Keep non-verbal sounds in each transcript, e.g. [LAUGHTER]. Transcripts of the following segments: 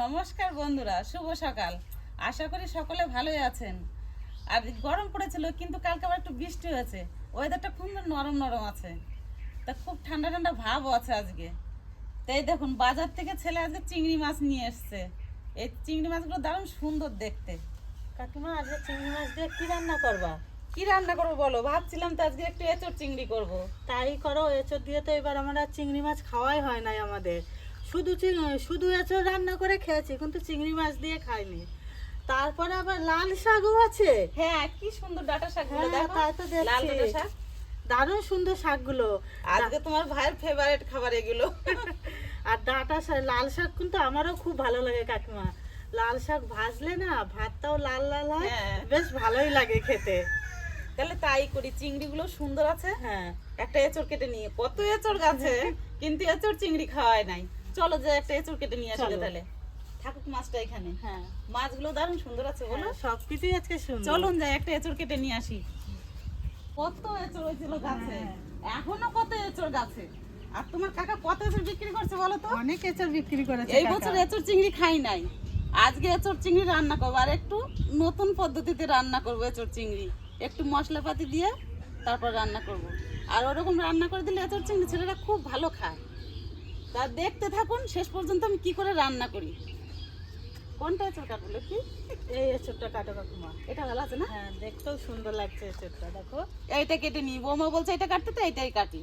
নমস্কার বন্ধুরা শুভ সকাল। আশা করি সকলে ভালোই আছেন। আর গরম পড়েছিল কিন্তু কালকে আবার একটু বৃষ্টি হয়েছে। ওয়েদারটা খুব নরম নরম আছে। তা খুব ঠান্ডা ঠান্ডা ভাবও আছে আজকে। তাই দেখুন বাজার থেকে ছেলে আজকে চিংড়ি মাছ নিয়ে এসছে। এই চিংড়ি মাছগুলো দারুণ সুন্দর দেখতে। কাকিমা আজকে চিংড়ি মাছ দিয়ে কী রান্না করবা? কি রান্না করব বলো? ভাবছিলাম তো আজকে একটু এঁচড় চিংড়ি করব। তাই করো এঁচড় দিয়ে তো এবার আমরা চিংড়ি মাছ খাওয়াই হয় নাই আমাদের। শুধু শুধু এঁচড় রান্না করে খেয়েছি কিন্তু চিংড়ি মাছ দিয়ে খাইনি তারপরে আবার লাল শাকও আছে। হ্যাঁ কি সুন্দর ডাটা শাকগুলো হ্যাঁ, দেখো। তাই তো। লাল ডাটা শাক। দারুণ সুন্দর শাকগুলো। আজকে তোমার ভাইয়ের ফেভারিট খাবার এগুলো। আর ডাঁটা শাক লাল শাক কিন্তু আমারও খুব ভালো লাগে কাকিমা। লাল শাক ভাজলে না ভাতটাও লাল লাল হয়। হ্যাঁ। বেশ ভালোই লাগে খেতে। তাহলে তাই করি চিংড়িগুলো সুন্দর আছে। হ্যাঁ। একটা এঁচড় কেটে নিয়ে কত এঁচড় গাছে [LAUGHS] কিন্তু এঁচড় চিংড়ি খাওয়ায় নাই। চলো যে একটা এঁচড় কেটে নিয়ে আসলে তাহলে। থাকুক মাছটা এখানে। হ্যাঁ। মাছগুলো দারুণ সুন্দর আছে বলো। সব কিছুই আজকে সুন্দর। চলুন যাই একটা এঁচড় কেটে নিয়ে আসি। কত এঁচড় হয়েছিল গাছে। এখনও কত এঁচড় গাছে। আর তোমার কাকা কত এঁচড় বিক্রি করছে বলো তো? অনেক এঁচড় বিক্রি করেছে এই বছর এঁচড় চিংড়ি খাই নাই। আজকে এঁচড় চিংড়ি রান্না করব। আর একটু নতুন পদ্ধতিতে রান্না করব এঁচড় চিংড়ি। একটু মশলাপাতি দিয়ে তারপর রান্না করব। আর ওরকম রান্না করে দিলে এঁচড় চিংড়ি ছেলেরা খুব ভালো খায়। তা দেখতে থাকুন শেষ পর্যন্ত আমি কি করে রান্না করি। কোনটা এঁচড় কাটবো কি এই এঁচড়টা কাটো কাকুমা। এটা ভালো আছে না? হ্যাঁ দেখতেও সুন্দর লাগছে এঁচড়টা দেখো। এইটা কেটে নিই। বৌমা বলছে এটা কাটতে তো এইটাই কাটি।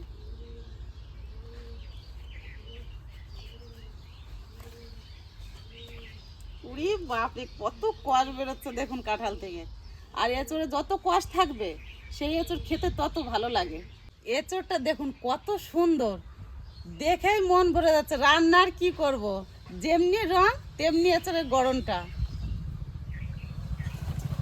উড়ি বাপরে কত কষ বেরোচ্ছে দেখুন কাঁঠাল থেকে। আর এঁচড়ে যত কষ থাকবে সেই এঁচড় খেতে তত ভালো লাগে। এঁচড়টা দেখুন কত সুন্দর। দেখেই মন ভরে যাচ্ছে রান্নার কি করব। যেমনি রং তেমনি এঁচড়ের গরমটা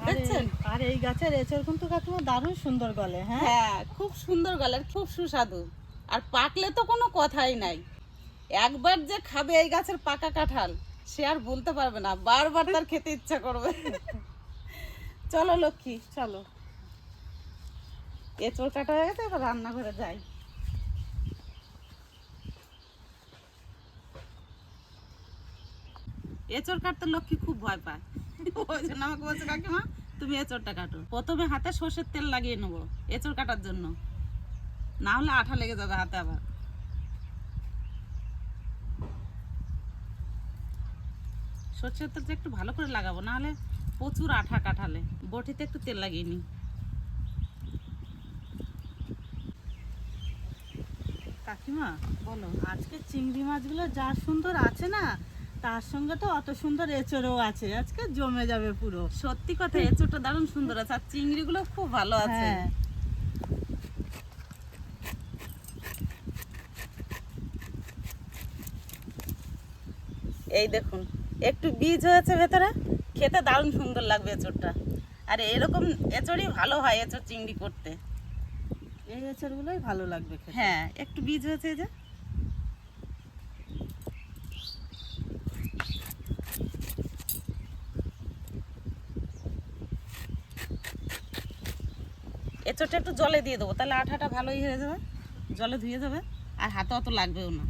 আর এই- দেখছেন? আর এই গাছের এঁচড় কিন্তু কাকিমা দারুণ সুন্দর গলে হ্যাঁ? হ্যাঁ খুব সুন্দর গলার খুব সুস্বাদু। আর পাকলে তো কোনো কথাই নাই। একবার যে খাবে এই গাছের পাকা কাঁঠাল সে আর বলতে পারবে না বারবার তার খেতে ইচ্ছা করবে। চলো লক্ষ্মী চলো। এঁচড় কাটা হয়ে গেছে এবার রান্নাঘরে যাই। এঁচড় কাটতে লক্ষ্মী খুব ভয় পায়। আমাকে বলছে, কাকিমা, তুমি এঁচড়টা কাটো। প্রথমে হাতে সর্ষের তেল লাগিয়ে নেব এঁচড় কাটার জন্য। না হলে আঠা লেগে যাবে হাতে আবার। সর্ষের তেলটা একটু ভালো করে লাগাবো, না হলে প্রচুর আঠা কাঠালে বটিতে একটু তেল লাগিয়ে নিই। কাকিমা, বলো, আজকে চিংড়ি মাছগুলো যা সুন্দর আছে না তার সঙ্গে তো অত সুন্দর এঁচড়ও আছে আজকে জমে যাবে পুরো। সত্যি কথা এঁচোড়টা দারুণ সুন্দর আছে আর চিংড়িগুলো খুব ভালো আছে। হ্যাঁ। এই দেখুন একটু বীজ হয়েছে ভেতরে খেতে দারুণ সুন্দর লাগবে এঁচোড়টা। আর এরকম এঁচড়ই ভালো হয় এঁচড় চিংড়ি করতে। এই এঁচড়গুলোই ভালো লাগবে হ্যাঁ একটু বীজ হয়েছে যে। এঁচড়টা একটু জলে দিয়ে দেবো। তাহলে আঠাটা ভালোই হয়ে যাবে। জলে ধুয়ে যাবে আর হাতে অত লাগবেও না।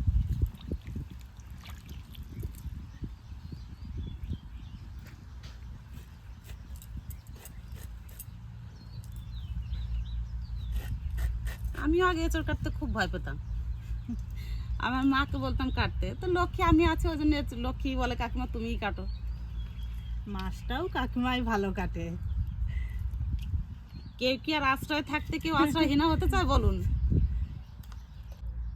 আমিও আগে এঁচড় কাটতে খুব ভয় পেতাম। আমার মাকে বলতাম কাটতে। তো লক্ষ্মী, আমি আছি, ওই জন্য লক্ষ্মী বলে, কাকিমা, তুমিই কাটো। মাছটাও কাকিমাই ভালো কাটে। কেউ কি আর আশ্রয় থাকতে কেউ আশ্রয়হীনা হতে চায় বলুন।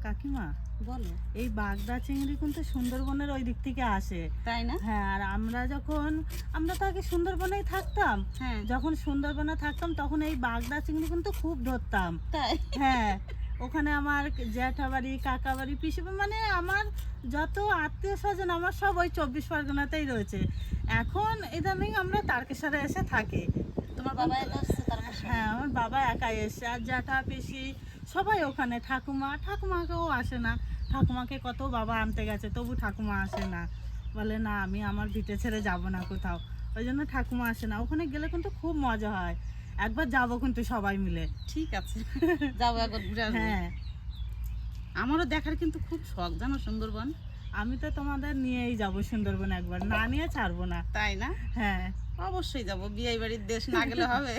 কাকিমা বলো। এই বাগদা চিংড়ি কিন্তু সুন্দরবনের ওই দিক থেকে আসে। তাই না? হ্যাঁ আর আমরা যখন আমরা তো আগে সুন্দরবনেই থাকতাম। হ্যাঁ। যখন সুন্দরবনে থাকতাম তখন এই বাগদা চিংড়ি কিন্তু খুব ধরতাম। তাই? হ্যাঁ ওখানে আমার জ্যাঠা বাড়ি কাকা বাড়ি পিসি মানে আমার যত আত্মীয় স্বজন আমার সব ওই চব্বিশ পরগনাতেই রয়েছে। এখন ইদানিং আমরা তারকেশ্বরে এসে থাকি। তোমার বাবা হ্যাঁ আমার বাবা একাই এসছে। আর জ্যাঠা পিসি সবাই ওখানে ঠাকুমা। ঠাকুমাকেও আসে না। ঠাকুমাকে কত বাবা আনতে গেছে তবু ঠাকুমা আসে না। বলে না আমি আমার ভিটে ছেড়ে যাব না কোথাও। ওই জন্য ঠাকুমা আসে না। ওখানে গেলে কিন্তু খুব মজা হয়। একবার যাব কিন্তু সবাই মিলে। ঠিক আছে। [LAUGHS] যাব একবার ঘুরে হ্যাঁ। আমারও দেখার কিন্তু খুব শখ জানো সুন্দরবন? আমি তো তোমাদের নিয়েই যাব সুন্দরবন একবার। না নিয়ে ছাড়বো না। তাই না? হ্যাঁ। অবশ্যই যাব বিয়ে বাড়ির দেশ না গেলে হবে।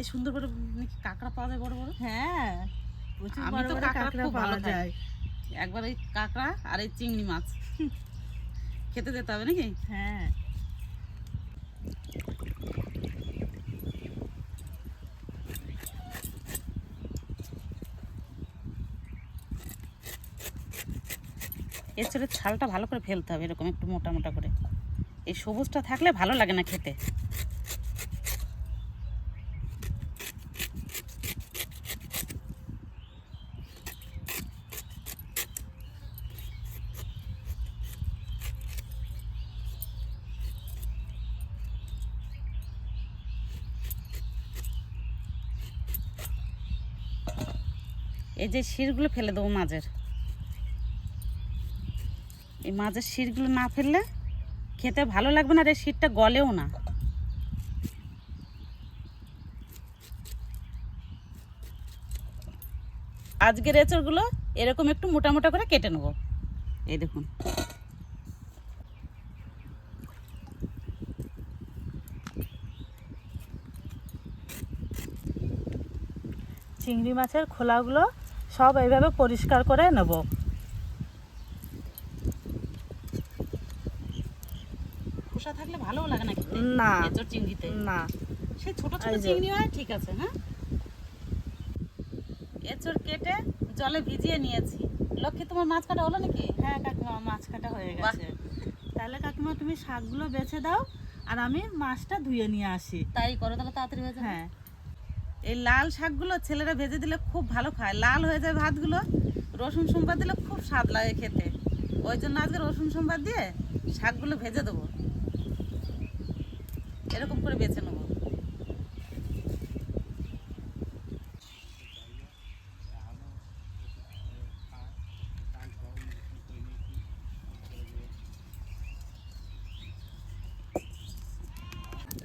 এই সুন্দর নাকি কাঁকড়া পাওয়া যায় বড় বড়? হ্যাঁ আমি তো কাঁকড়া খুব ভালো খাই। একবার এই কাঁকড়া আর এই চিংড়ি মাছ। খেতে যেতে হবে নাকি? হ্যাঁ। এছাড়া ছালটা ভালো করে ফেলতে হবে এরকম একটু মোটা মোটা করে। এই সবুজটা থাকলে ভালো লাগে না খেতে। এই যে শিরগুলো ফেলে দেবো মাঝের। এই মাছের শিরগুলো না ফেললে খেতে ভালো লাগবে না আর এই শিরটা গলেও না। আজকের এঁচড়গুলো এরকম একটু মোটা মোটা করে কেটে নেব। এই দেখুন। চিংড়ি মাছের খোলাগুলো সব এইভাবে পরিষ্কার করে নেব। খোসা থাকলে ভালোও লাগে না খেতে? না এঁচড় চিংড়িতে? না। সেই ছোট ছোট চিংড়ি হয় ঠিক আছে হ্যাঁ? এঁচড় কেটে জলে ভিজিয়ে নিয়েছি। লক্ষ্মী তোমার মাছ কাটা হলো নাকি? হ্যাঁ কাকিমা মাছ কাটা হয়ে। গেছে। তাহলে কাকিমা তুমি শাকগুলো বেছে দাও আর আমি মাছটা ধুয়ে নিয়ে আসি। তাই করো তাহলে তাড়াতাড়ি হয়ে যাবে। হ্যাঁ। এই লাল শাকগুলো ছেলেরা ভেজে দিলে খুব ভালো খায়। লাল হয়ে যায় ভাতগুলো রসুন সোমবার দিলে খুব স্বাদ লাগে খেতে। ওই জন্য আজকে রসুন সোমবার দিয়ে শাকগুলো ভেজে দেবো। এরকম করে বেছে নেব।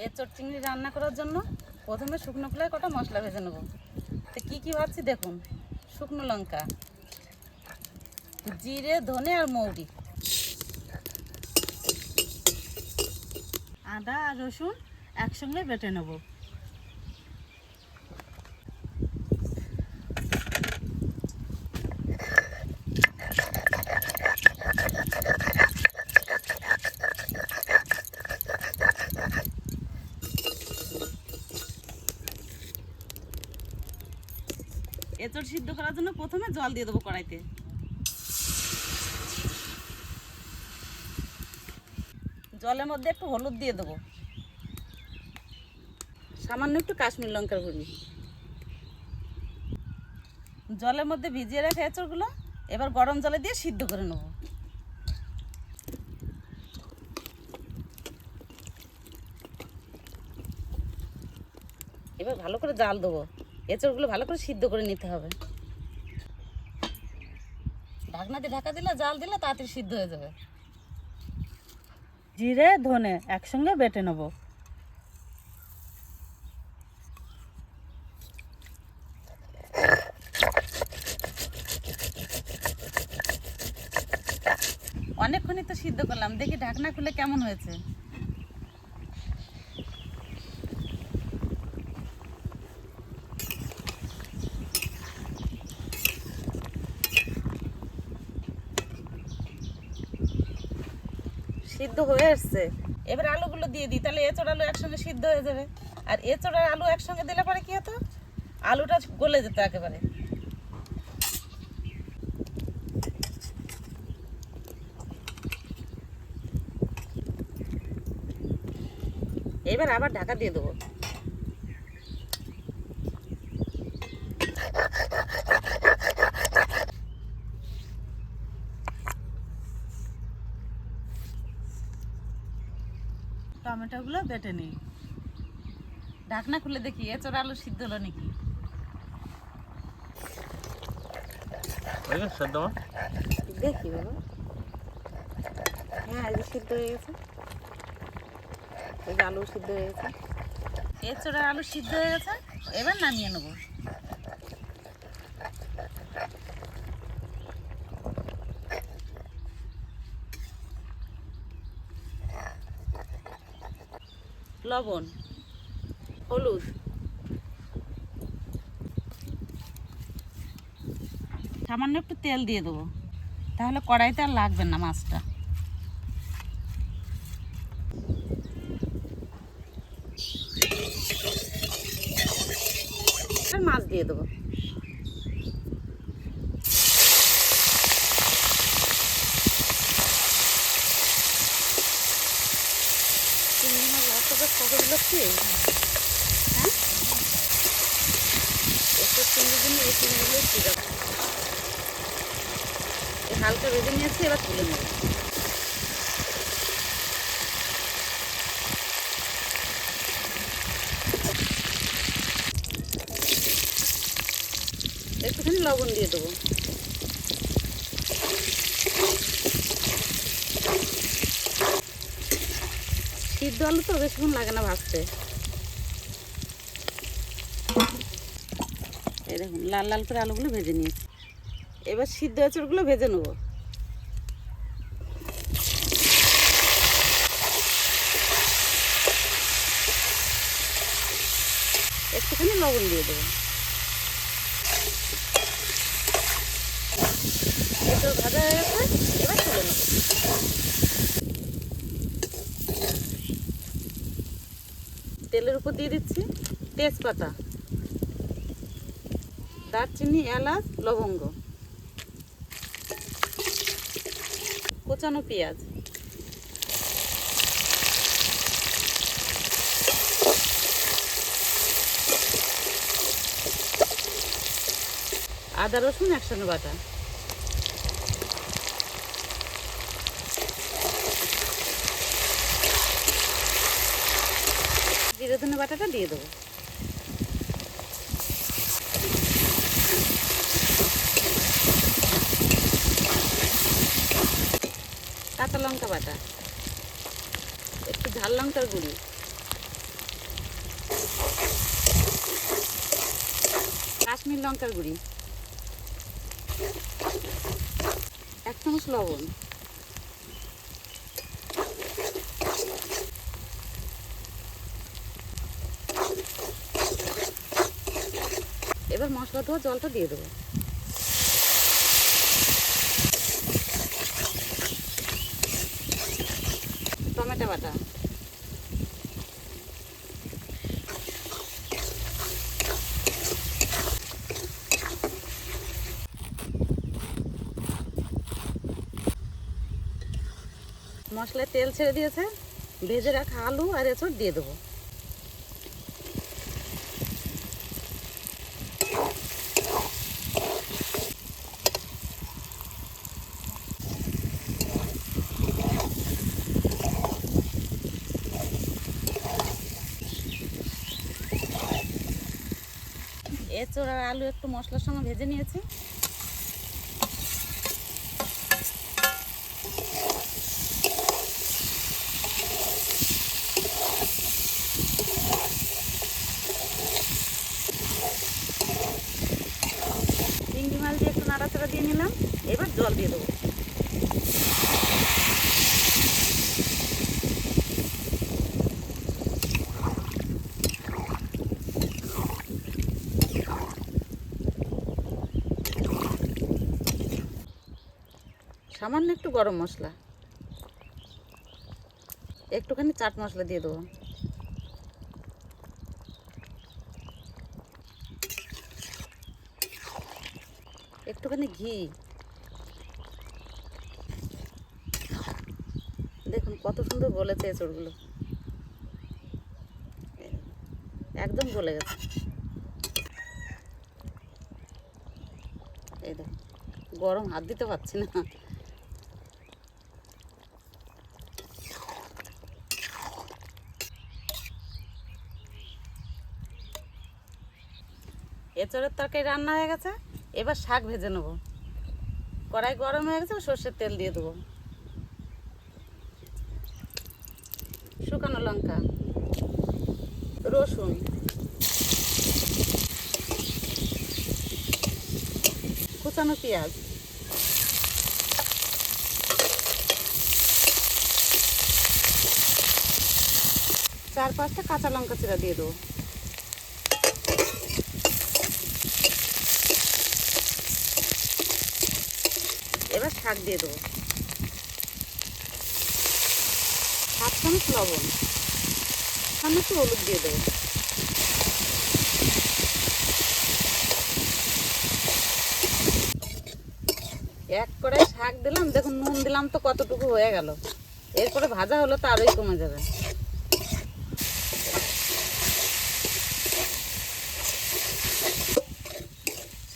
এঁচড় চিংড়ি রান্না করার জন্য প্রথমে শুকনো খোলায় কটা মশলা ভেজে নেব। তো কী কী ভাবছি দেখুন। শুকনো লঙ্কা, জিরে, ধনে আর মৌরি। আদা আর রসুন একসঙ্গে বেটে নেব। এঁচড় সিদ্ধ করার জন্য প্রথমে জল দিয়ে দেবো কড়াইতে। জলের মধ্যে একটু হলুদ দিয়ে দেবো। সামান্য একটু কাশ্মীর লঙ্কার গুঁড়ি। জলের মধ্যে ভিজিয়ে রাখা এঁচড়গুলো এবার গরম জলে দিয়ে সিদ্ধ করে নেব। এবার ভালো করে জাল দেবো। এঁচড়গুলো ভালো করে সিদ্ধ করে নিতে হবে। ঢাকনা দিয়ে ঢাকা দিলে জাল দিলে তাড়াতাড়ি সিদ্ধ হয়ে যাবে। জিরে ধনে একসঙ্গে বেটে নেব। অনেকক্ষণই তো সিদ্ধ করলাম। দেখি ঢাকনা খুলে কেমন হয়েছে? সিদ্ধ হয়ে আসছে। এবার আলুগুলো দিয়ে দিই, তাহলে এঁচড় আলু একসঙ্গে সিদ্ধ হয়ে যাবে। আর এঁচড় আলু একসঙ্গে দিলে পরে কী হতো? আলুটা গলে যেত একেবারে। এবার আবার ঢাকা দিয়ে দেবো। টমেটোগুলো বেটে নিই। ঢাকনা খুলে দেখি এঁচড় আলু সিদ্ধ হলো নাকি? সেদ্ধ দেখি বাবা। হ্যাঁ সিদ্ধ হয়ে গেছে। এই যে আলু সিদ্ধ হয়ে গেছে। আলু সিদ্ধ হয়ে গেছে এবার নামিয়ে নেব। লবণ, হলুদ। সামান্য একটু তেল দিয়ে দেবো। তাহলে কড়াইতে আর লাগবে না মাছটা। মাছ দিয়ে দেবো চিংড়ি মাছ অতটা হ্যাঁ? জন্য এই হালকা ভেজে নিয়েছি এবার তুলে নেব। একটুখানি লবণ দিয়ে দেবো। সিদ্ধ আলু তো বেশিক্ষণ লাগে না ভাজতে। এই দেখুন, লাল লাল করে আলুগুলো ভেজে নিয়েছি। এবার সিদ্ধ আচরগুলো ভেজে নেব। একটুখানি লবণ দিয়ে দেবো এঁচড় ভাজা হয়ে গেছে এবার তুলে নেব তেলের উপর দিয়ে দিচ্ছি তেজপাতা দারচিনি এলাচ লবঙ্গ কোচানো পেঁয়াজ। আদা রসুন একসঙ্গে বাটা জিরে ধনে বাটাটা দিয়ে দেবো। কাঁচা লঙ্কা বাটা। একটু ঝাল লঙ্কার গুঁড়ি। কাশ্মীর লঙ্কার গুঁড়ি। এক চামচ লবণ। এবার মশলা ধোয়া জলটা দিয়ে দেবো। টমেটো বাটা। মশলায় তেল ছেড়ে দিয়েছে। ভেজে রাখা আলু আর এসব দিয়ে দেবো। এঁচড় আর আলু একটু মশলার সঙ্গে ভেজে নিয়েছি। চিংড়ি মাছ দিয়ে একটু নাড়াচাড়া দিয়ে নিলাম। এবার জল দিয়ে দেবো। সামান্য একটু গরম মশলা। একটুখানি চাট মশলা দিয়ে দেবো। একটুখানি ঘি। দেখুন কত সুন্দর গলেছে এঁচড়গুলো একদম গলে গেছে। এই গরম হাত দিতে পারছি না। এঁচড়ের তরকারি রান্না হয়ে গেছে, এবার শাক ভেজে নেব। কড়াই গরম হয়ে গেছে সর্ষের তেল দিয়ে দেবো। শুকানো লঙ্কা, রসুন, কুচানো পেঁয়াজ, চার পাঁচটা কাঁচা লঙ্কা চিরা দিয়ে দেবো এবার শাক দিয়ে দেবো। হাফ চামচ লবণ। সামনে একটু হলুদ দিয়ে দেবো। এক করে শাক দিলাম, দেখুন নুন দিলাম তো কতটুকু হয়ে গেল। এরপরে ভাজা হলো তো আরোই কমে যাবে।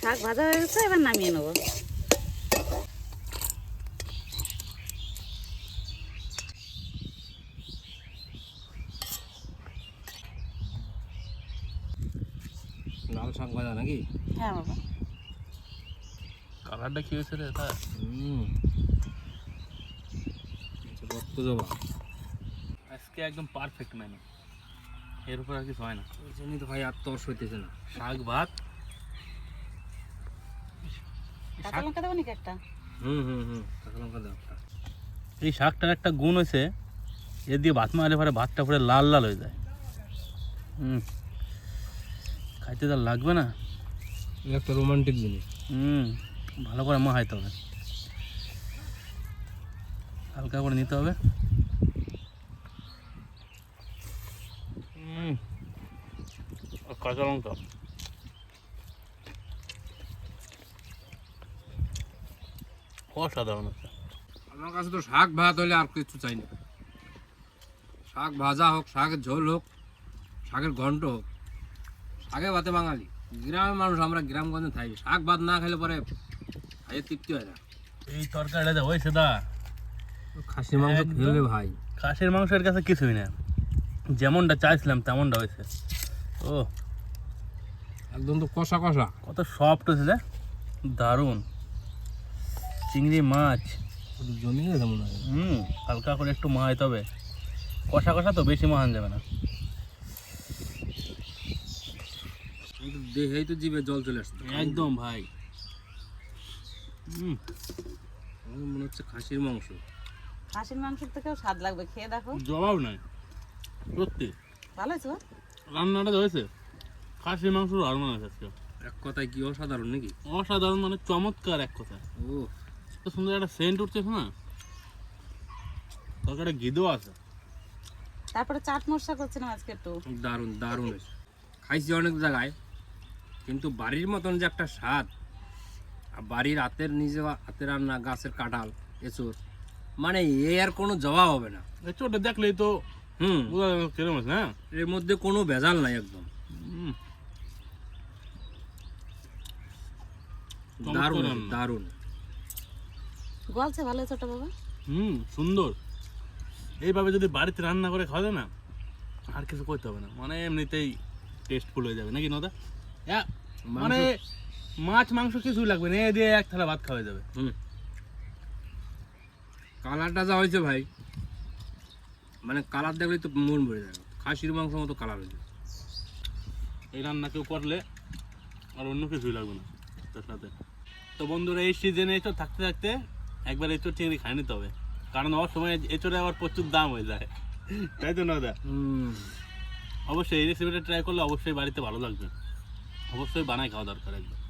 শাক ভাজা হয়ে গেছে, এবার নামিয়ে নেব লাল শাক ভাজা নাকি হ্যাঁ বাবা। কালারটা কি হয়েছে রে? তা হুম। রক্ত জবা আজকে একদম পারফেক্ট মেনু এর উপর আর কিছু হয় না। ওই জন্যই তো ভাই আর তর্স হইতেছে না। শাক ভাত। কাঁচা লঙ্কা দেবো নাকি একটা? হুম হুম হুম কাঁচা লঙ্কা দাও এই শাকটার একটা গুণ হয়েছে এ দিয়ে ভাত মারলে পরে ভাতটা পুরো লাল লাল হয়ে যায়। হুম। খাইতে তার লাগবে না। একটা রোমান্টিক জিনিস। হুম ভালো করে মাহাইতে হবে। হালকা করে নিতে হবে। কাঁচা লঙ্কা। অসাধারণ একটা। আমার কাছে তো শাক ভাত হলে আর কিছু চাই না। শাক ভাজা হোক শাকের ঝোল হোক শাকের ঘন্ট হোক শাকে ভাতে বাঙালি। গ্রামের মানুষ আমরা গ্রামগঞ্জে থাকি শাক ভাত না খেলে পরে খাইয়ে তৃপ্তি হয় না। এই তরকারিটা যা হয়েছে দা খাসি মাংস খেলে ভাই। খাসির মাংসের কাছে কিছুই না। যেমনটা চাইছিলাম তেমনটা হয়েছে। ও একদম তো কষা কষা। কত সফট হয়েছে রে দারুণ। চিংড়ি মাছ। জমি গেছে মনে হয়। হুম হালকা করে একটু মাহাইতে হবে। কষা কষা তো বেশি মাহান যাবে না কিন্তু দেখেই তো জিভে জল চলে আসছে। একদম ভাই। হুম। আমার মনে হচ্ছে খাসির মাংস। খাসির মাংসের থেকেও স্বাদ লাগবে খেয়ে দেখো। জবাব নাই। সত্যি। ভালো হয়েছে রান্নাটা হয়েছে খাসির মাংস আর মনে হয়েছে আজকে। এক কথায় কি অসাধারণ নাকি? অসাধারণ মানে চমৎকার এক কথা ও এত সুন্দর একটা সেন্ট উঠছে না তরকারিটা গিদও আছে। তারপরে চাট মশলা করছিলাম আজকে একটু। দারুণ দারুণ হয়েছে। খাইছি অনেক জায়গায়। কিন্তু বাড়ির মতন যে একটা স্বাদ। আর বাড়ির হাতের নিজে হাতের রান্না গাছের কাঁঠাল এঁচোর মানে এ আর কোনো জবাব হবে না। এই চোটটা দেখলেই তো হুম। কিরম আছে হ্যাঁ? এর মধ্যে কোনো ভেজাল নাই একদম। দারুণ দারুণ। গলছে ভালো ওটা বাবা? হুম সুন্দর। এইভাবে যদি বাড়িতে রান্না করে খাওয়া যায় না আর কিছু করতে হবে না। মানে এমনিতেই টেস্টফুল হয়ে যাবে। নাকি নদা? মানে মাছ মাংস কিছুই লাগবে না এ দিয়ে এক থালা ভাত খাওয়া যাবে। কালারটা যা হয়েছে ভাই মানে কালার দেখলেই তো মন ভরে যাবে খাসির মাংস মতো কালার হয়েছে এই রান্না কেউ করলে আর অন্য কিছুই লাগবে না তার সাথে। তো বন্ধুরা এই সিজনে এঁচড় থাকতে থাকতে একবার এঁচড় চিংড়ি খাই নিতে হবে। কারণ ওর সময় এঁচড়ে আবার প্রচুর দাম হয়ে যায়। তাই তো হুম। অবশ্যই এই রেসিপিটা ট্রাই করলে অবশ্যই বাড়িতে ভালো লাগবে। অবশ্যই বানাই খাওয়া দরকার একদম।